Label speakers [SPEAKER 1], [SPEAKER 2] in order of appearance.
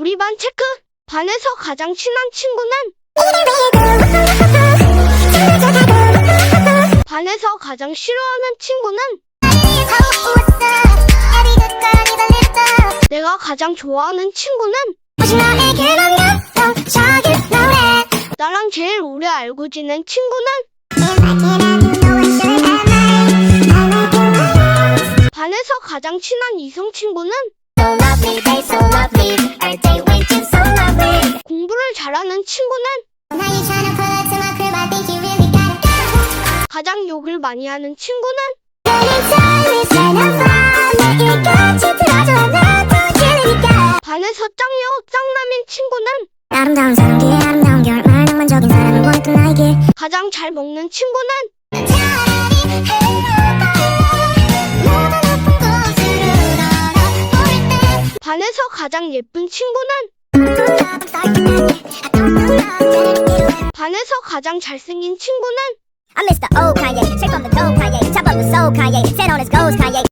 [SPEAKER 1] 우리 반 체크. 반에서 가장 친한 친구는? 반에서 가장 싫어하는 친구는? 내가 가장 좋아하는 친구는? 나랑 제일 오래 알고 지낸 친구는? 반에서 가장 친한 이성 친구는? 잘하는 친구는? 가장 욕을 많이 하는 친구는? 반에서 짱여, 짱남인 친구는?
[SPEAKER 2] 아름다운 사람 뒤에 아름다운 결말 낭만적인 사랑을 원했던 나에게
[SPEAKER 1] 가장 잘 먹는 친구는? 반에서 가장 예쁜 친구는? 반에서 가장 잘생긴 친구는
[SPEAKER 2] I'm Mr. Okaye, straight from the dope Kanye, top of the soul Kanye, set on his goals Kanye.